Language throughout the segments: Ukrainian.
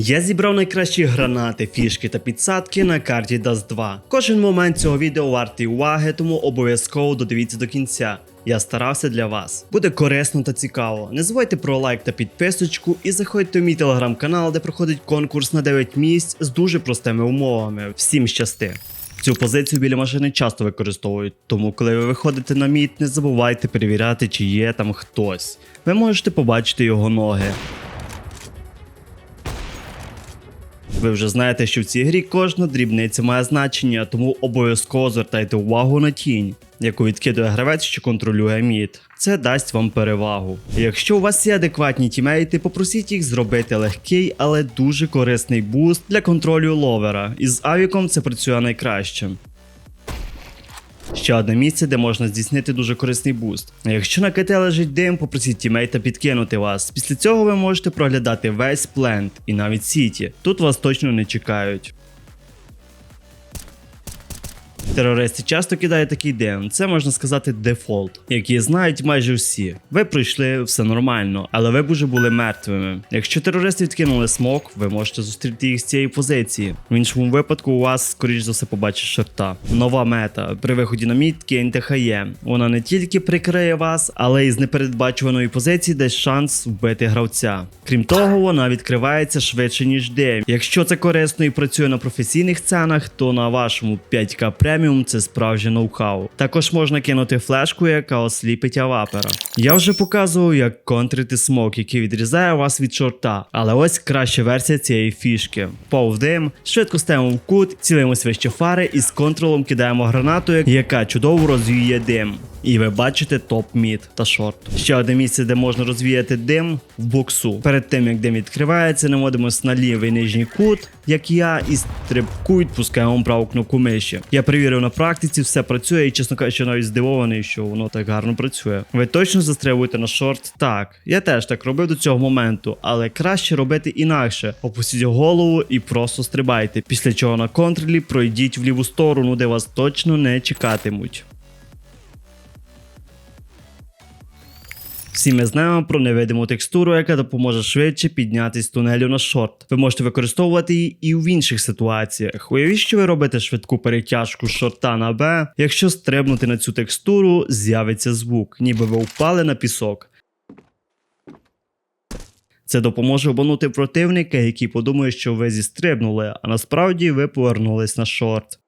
Я зібрав найкращі гранати, фішки та підсадки на карті Dust 2. Кожен момент цього відео вартий уваги, тому обов'язково додивіться до кінця. Я старався для вас. Буде корисно та цікаво. Не забувайте про лайк та підписочку і заходьте в мій телеграм-канал, де проходить конкурс на 9 місць з дуже простими умовами. Всім щасти! Цю позицію біля машини часто використовують, тому коли ви виходите на міт, не забувайте перевіряти, чи є там хтось. Ви можете побачити його ноги. Ви вже знаєте, що в цій грі кожна дрібниця має значення, тому обов'язково звертайте увагу на тінь, яку відкидує гравець, що контролює мід. Це дасть вам перевагу. Якщо у вас є адекватні тімейти, попросіть їх зробити легкий, але дуже корисний буст для контролю ловера. Із авіком це працює найкраще. Ще одне місце, де можна здійснити дуже корисний буст. Якщо на КТ лежить дим, попросіть тімейта підкинути вас. Після цього ви можете проглядати весь плент і навіть сіті. Тут вас точно не чекають. Терористи часто кидають такий дим, це можна сказати дефолт, який знають майже всі. Ви пройшли все нормально, але ви б уже були мертвими. Якщо терористи відкинули смок, ви можете зустріти їх з цієї позиції. В іншому випадку у вас, скоріш за все, побачить шорта. Нова мета. При виході на мід киньте хає. Вона не тільки прикриє вас, але й з непередбачуваної позиції дасть шанс вбити гравця. Крім того, вона відкривається швидше, ніж дим. Якщо це корисно і працює на професійних сценах, то на вашому 5К преміум це справжнє ноу-хау. Також можна кинути флешку, яка осліпить авапера. Я вже показував, як контрити смок, який відрізає вас від шорта. Але ось краща версія цієї фішки. Пов дим, швидко стаємо в кут, цілимось вище фари і з контролем кидаємо гранату, яка чудово розвіює дим. І ви бачите топ мід та шорт. Ще одне місце, де можна розвіяти дим в боксу. Перед тим як дим відкривається, наводимось на лівий нижній кут, як я, і стрибку відпускаємо праву кнопку миші. Я перевірив на практиці, все працює, і чесно кажучи, навіть здивований, що воно так гарно працює. Ви точно застрибуєте на шорт? Так. Я теж так робив до цього моменту, але краще робити інакше. Опустіть голову і просто стрибайте. Після чого на контролі пройдіть в ліву сторону, де вас точно не чекатимуть. Всі ми знаємо про невидиму текстуру, яка допоможе швидше піднятись з тунелю на шорт. Ви можете використовувати її і в інших ситуаціях. Уявіть, що ви робите швидку перетяжку з шорта на Б. Якщо стрибнути на цю текстуру, з'явиться звук, ніби ви впали на пісок. Це допоможе обманути противника, який подумає, що ви зістрибнули, а насправді ви повернулись на шорт.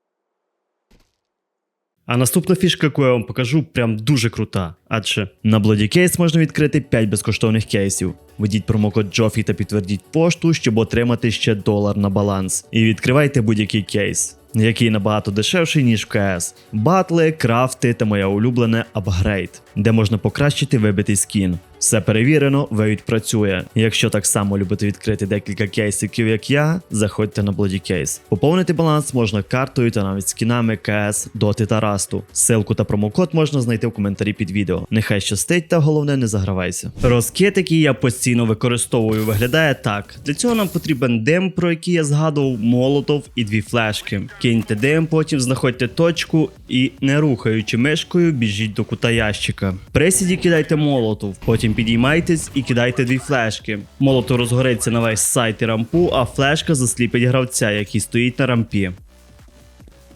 А наступна фішка, яку я вам покажу, прям дуже крута. Адже на Bloody Case можна відкрити 5 безкоштовних кейсів. Введіть промокод Джофі та підтвердіть пошту, щоб отримати ще долар на баланс. І відкривайте будь-який кейс, який набагато дешевший, ніж в КС. Батли, крафти та моя улюблена апгрейд, де можна покращити вибитий скін. Все перевірено, вейт працює. Якщо так само любите відкрити декілька кейсиків, як я, заходьте на Bloody Case. Поповнити баланс можна картою та навіть скінами КС, Доти та Расту. Ссылку та промокод можна знайти в коментарі під відео. Нехай щастить, та головне не загравайся. Розкид, який я постійно використовую, виглядає так. Для цього нам потрібен дим, про який я згадував, молотов і дві флешки. Киньте дим, потім знаходьте точку і, не рухаючи мишкою, біжіть до кута ящика. Присіді кидайте молотов, потім підіймайтесь і кидайте дві флешки. Молото розгориться на весь сайт і рампу, а флешка засліпить гравця, який стоїть на рампі.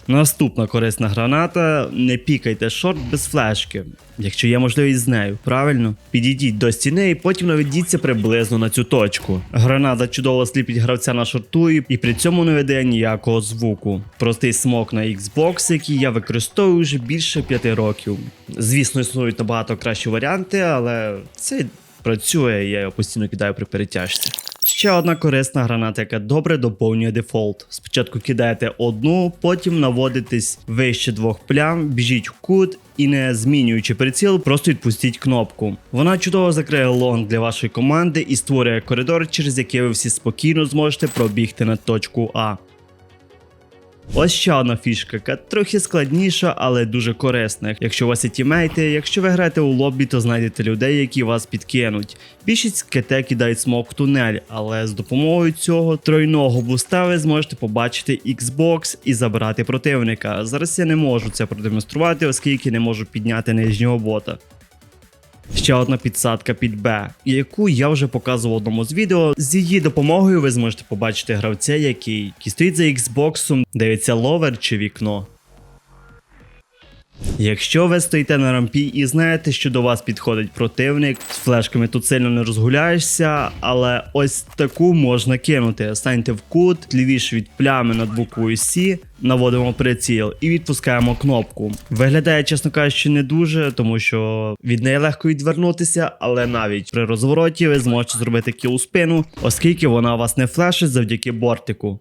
Наступна корисна граната. Не пікайте шорт без флешки, якщо є можливість з нею, правильно? Підійдіть до стіни і потім наведіться приблизно на цю точку. Граната чудово сліпить гравця на шорту і при цьому не видає ніякого звуку. Простий смок на Xbox, який я використовую вже більше 5 років. Звісно, існують набагато кращі варіанти, але це працює, я його постійно кидаю при перетяжці. Ще одна корисна граната, яка добре доповнює дефолт. Спочатку кидаєте одну, потім наводитесь вище двох плям, біжіть в кут і не змінюючи приціл, просто відпустіть кнопку. Вона чудово закриє лонг для вашої команди і створює коридор, через який ви всі спокійно зможете пробігти на точку А. Ось ще одна фішка, яка трохи складніша, але дуже корисна. Якщо у вас є тімейти, якщо ви граєте у лобі, то знайдете людей, які вас підкинуть. Більшість КТ кидають смок в тунель, але з допомогою цього тройного буста ви зможете побачити Xbox і забрати противника. Зараз я не можу це продемонструвати, оскільки не можу підняти нижнього бота. Ще одна підсадка під Б, яку я вже показував в одному з відео. З її допомогою ви зможете побачити гравця, який, стоїть за Xbox, дивиться ловер чи вікно. Якщо ви стоїте на рампі і знаєте, що до вас підходить противник, з флешками тут сильно не розгуляєшся, але ось таку можна кинути. Станьте в кут, лівіше від плями над буквою С, наводимо приціл і відпускаємо кнопку. Виглядає, чесно кажучи, не дуже, тому що від неї легко відвернутися, але навіть при розвороті ви зможете зробити кіл у спину, оскільки вона вас не флешить завдяки бортику.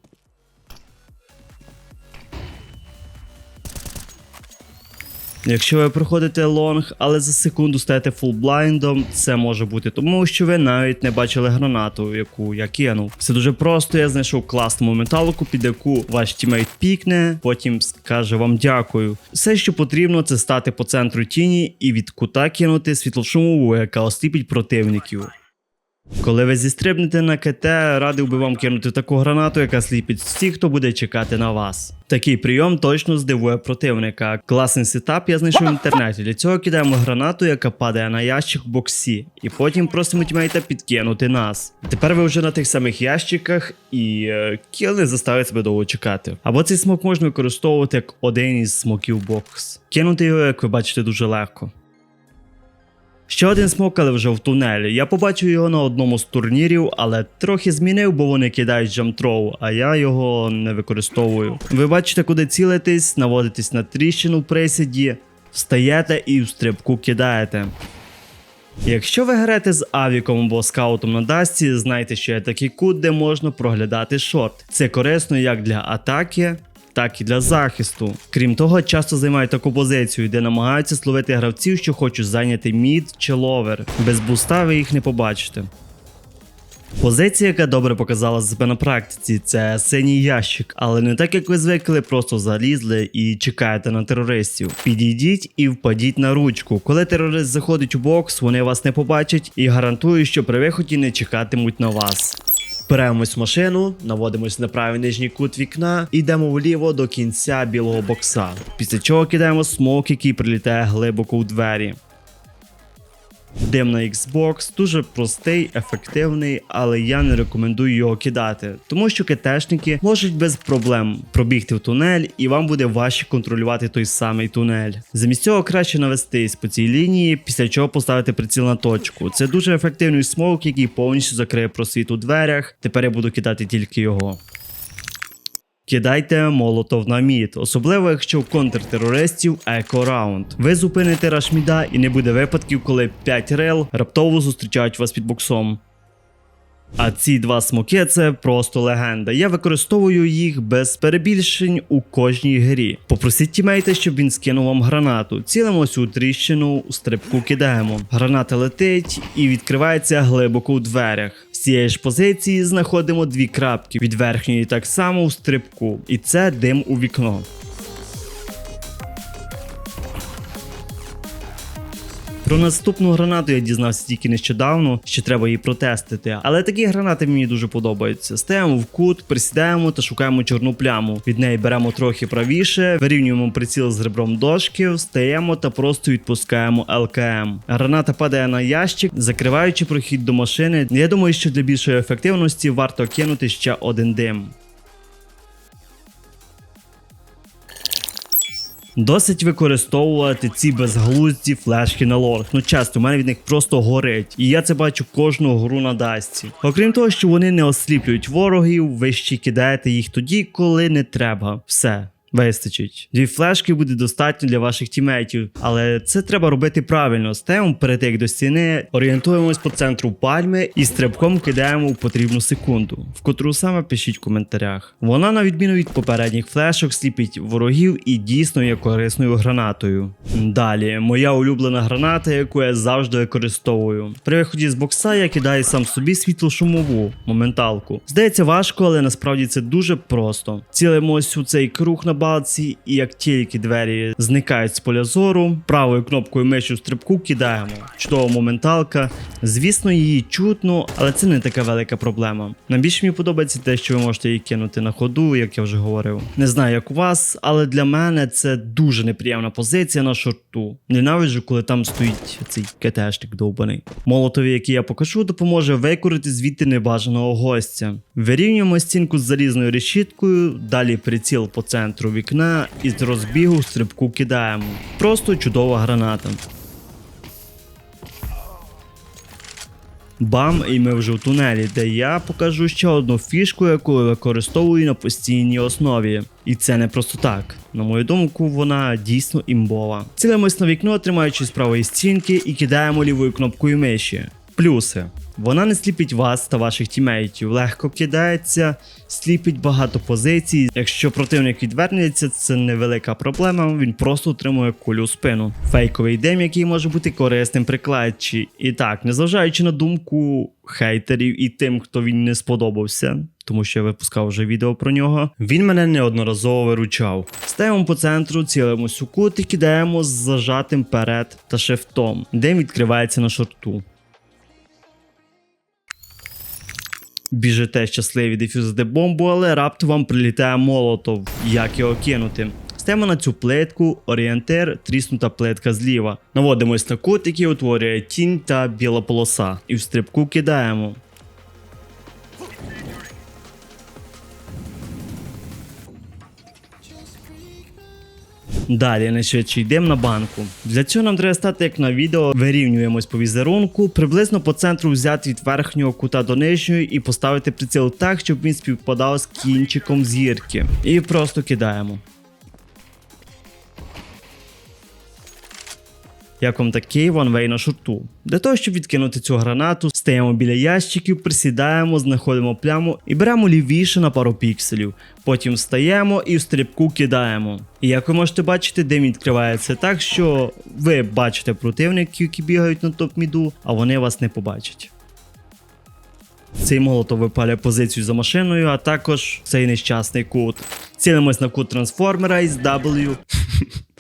Якщо ви проходите лонг, але за секунду стаєте фулблайндом, це може бути тому, що ви навіть не бачили гранату, яку я кинув. Все дуже просто. Я знайшов класну моменталку, під яку ваш тімейт пікне, потім скаже вам дякую. Все, що потрібно, це стати по центру тіні і від кута кинути світлошумову, яка осліпить противників. Коли ви зістрибнете на КТ, радив би вам кинути таку гранату, яка сліпить всіх, хто буде чекати на вас. Такий прийом точно здивує противника. Класний сетап я знайшов в інтернеті. Для цього кидаємо гранату, яка падає на ящик в боксі, і потім просимо тімейта підкинути нас. Тепер ви вже на тих самих ящиках, і е, кіл не заставить себе довго чекати. Або цей смок можна використовувати як один із смоків бокс. Кинути його, як ви бачите, дуже легко. Ще один смок, але вже в тунелі. Я побачив його на одному з турнірів, але трохи змінив, бо вони кидають джамтроу, а я його не використовую. Ви бачите, куди цілитесь, наводитесь на тріщину в присіді, встаєте і в стрибку кидаєте. Якщо ви граєте з авіком або скаутом на дасті, знайте, що є такий кут, де можна проглядати шорт. Це корисно як для атаки, так і для захисту. Крім того, часто займають таку позицію, де намагаються словити гравців, що хочуть зайняти мід чи ловер. Без буста ви їх не побачите. Позиція, яка добре показала себе на практиці, це синій ящик, але не так як ви звикли, просто залізли і чекаєте на терористів. Підійдіть і впадіть на ручку. Коли терорист заходить у бокс, вони вас не побачать і гарантую, що при виході не чекатимуть на вас. Беремось в машину, наводимось на правий нижній кут вікна і йдемо вліво до кінця білого бокса. Після чого кидаємо смок, який прилітає глибоко у двері. Дим на Xbox дуже простий, ефективний, але я не рекомендую його кидати, тому що КТшники можуть без проблем пробігти в тунель, і вам буде важче контролювати той самий тунель. Замість цього краще навестись по цій лінії, після чого поставити приціл на точку. Це дуже ефективний смок, який повністю закриє просвіт у дверях. Тепер я буду кидати тільки його. Кидайте молотов на мід, особливо якщо в контртерористів еко-раунд. Ви зупините рашміда і не буде випадків, коли 5 рел раптово зустрічають вас під боксом. А ці два смоки це просто легенда. Я використовую їх без перебільшень у кожній грі. Попросіть тімейта, щоб він скинув вам гранату. Цілимось у тріщину, у стрибку кидаємо. Граната летить і відкривається глибоко у дверях. Цієї ж позиції знаходимо дві крапки від верхньої так само у стрибку, і це дим у вікно. Про наступну гранату я дізнався тільки нещодавно, що треба її протестити. Але такі гранати мені дуже подобаються. Стаємо в кут, присідаємо та шукаємо чорну пляму. Від неї беремо трохи правіше, вирівнюємо приціл з ребром дошки, встаємо та просто відпускаємо ЛКМ. Граната падає на ящик, закриваючи прохід до машини. Я думаю, що для більшої ефективності варто кинути ще один дим. Досить використовувати ці безглузді флешки на лорд. Ну часто у мене від них просто горить. І я це бачу кожну гру на дасті. Окрім того, що вони не осліплюють ворогів, ви ще кидаєте їх тоді, коли не треба. Все. Вистачить. Дві флешки буде достатньо для ваших тімейтів, але це треба робити правильно. Стаємо перетик до стіни, орієнтуємось по центру пальми і стрибком кидаємо в потрібну секунду, в котру саме пишіть в коментарях. Вона, на відміну від попередніх флешок, сліпить ворогів і дійсно є корисною гранатою. Далі, моя улюблена граната, яку я завжди використовую. При виході з бокса я кидаю сам собі світлошумову моменталку. Здається важко, але насправді це дуже просто. Цілимось у цей круг на балці, і як тільки двері зникають з поля зору, правою кнопкою миші в стрибку кидаємо. Чудова моменталка. Звісно, її чутно, але це не така велика проблема. Найбільше мені подобається те, що ви можете її кинути на ходу, як я вже говорив. Не знаю, як у вас, але для мене це дуже неприємна позиція на шорту. Ненавиджу, коли там стоїть цей КТшник довбаний. Молотові, який я покажу, допоможе викорити звідти небажаного гостя. Вирівнюємо стінку з залізною решіткою, далі приціл по центру вікна і з розбігу стрибку кидаємо. Просто чудова граната. Бам, і ми вже в тунелі, де я покажу ще одну фішку, яку використовую на постійній основі. І це не просто так. На мою думку, вона дійсно імбова. Цілимось на вікно, тримаючись правої стінки, і кидаємо лівою кнопкою миші. Плюси. Вона не сліпить вас та ваших тімейтів, легко кидається, сліпить багато позицій. Якщо противник відвернеться, це невелика проблема, він просто отримує кулю в спину. Фейковий дим, який може бути корисним при клатчі. І так, незважаючи на думку хейтерів і тим, хто він не сподобався, тому що я випускав вже відео про нього. Він мене неодноразово виручав. Ставимо по центру, цілимось у кут і кидаємо з зажатим перед та шифтом. Дим відкривається на шорту. Біжите щасливі дефюзити бомбу, але раптом вам прилітає молотов. Як його кинути? Стемо на цю плитку, орієнтир, тріснута плитка зліва. Наводимось на кут, який утворює тінь та біла полоса. І в стрибку кидаємо. Далі найшвидше йдемо на банку. Для цього нам треба стати як на відео, вирівнюємось по візерунку, приблизно по центру взяти від верхнього кута до нижнього і поставити приціл так, щоб він співпадав з кінчиком зірки. І просто кидаємо. Як вам такий ванвей на шорту. Для того, щоб відкинути цю гранату, стаємо біля ящиків, присідаємо, знаходимо пляму і беремо лівіше на пару пікселів. Потім встаємо і в стрибку кидаємо. І як ви можете бачити, дим відкривається так, що ви бачите противників, які бігають на топ-міду, а вони вас не побачать. Цей молотов випалює позицію за машиною, а також цей нещасний кут. Цілимось на кут трансформера із W.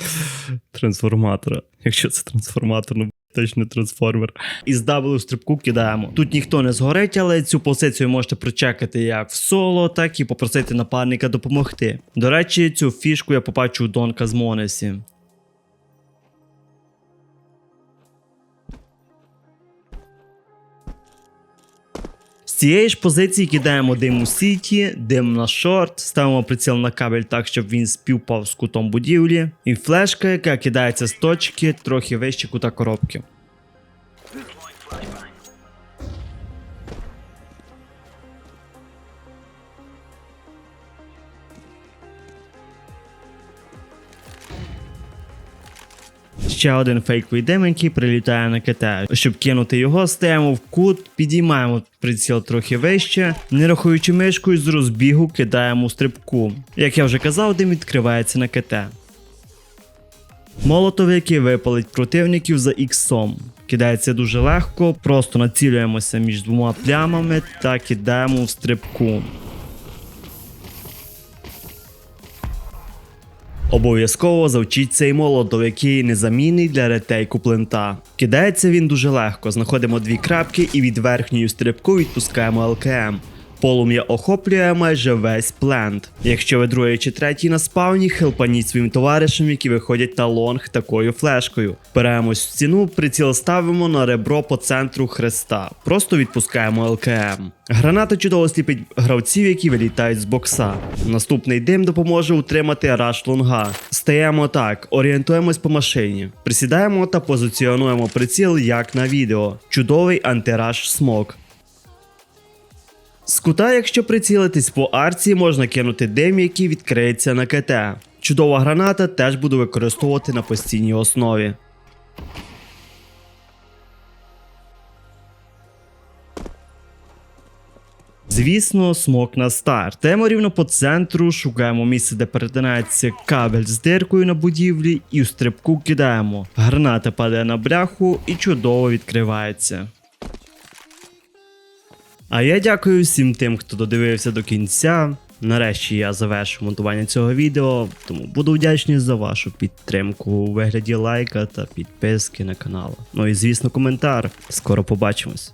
Трансформатора. Якщо це трансформатор, ну точно трансформер. Із W стрибку кидаємо. Тут ніхто не згорить, але цю позицію можете прочекати як в соло, так і попросити напарника допомогти. До речі, цю фішку я побачу у Донка з Монесі. З цієї ж позиції кидаємо дим у сіті, дим на шорт, ставимо приціл на кабель так, щоб він співпав з кутом будівлі, і флешка, яка кидається з точки трохи вище кута коробки. Ще один фейковий дим, який прилітає на КТ. Щоб кинути його, стаємо в кут, підіймаємо приціл трохи вище, не рахуючи мишкою з розбігу, кидаємо у стрибку. Як я вже казав, дим відкривається на КТ. Молотов, який випалить противників за іксом. Кидається дуже легко, просто націлюємося між двома плямами та кидаємо в стрибку. Обов'язково завчіть цей молотов, який незамінний для ретейку плента. Кидається він дуже легко, знаходимо дві крапки і від верхньої стрибку відпускаємо ЛКМ. Полум'я охоплює майже весь плент. Якщо ви другий чи третій на спавні, хелпаніть своїм товаришам, які виходять на лонг такою флешкою. Беремось в стіну, приціл ставимо на ребро по центру хреста. Просто відпускаємо ЛКМ. Граната чудово сліпить гравців, які вилітають з бокса. Наступний дим допоможе утримати раш лонга. Стаємо так, орієнтуємось по машині. Присідаємо та позиціонуємо приціл як на відео. Чудовий антираш смок. З кута, якщо прицілитись по арці, можна кинути дим, який відкриється на КТ. Чудова граната теж буду використовувати на постійній основі. Звісно, смок на старт. Темо рівно по центру, шукаємо місце, де перетинається кабель з диркою на будівлі, і в стрибку кидаємо. Граната падає на бляху і чудово відкривається. А я дякую всім тим, хто додивився до кінця. Нарешті я завершу монтування цього відео, тому буду вдячний за вашу підтримку у вигляді лайка та підписки на канал. Ну і звісно, коментар. Скоро побачимось.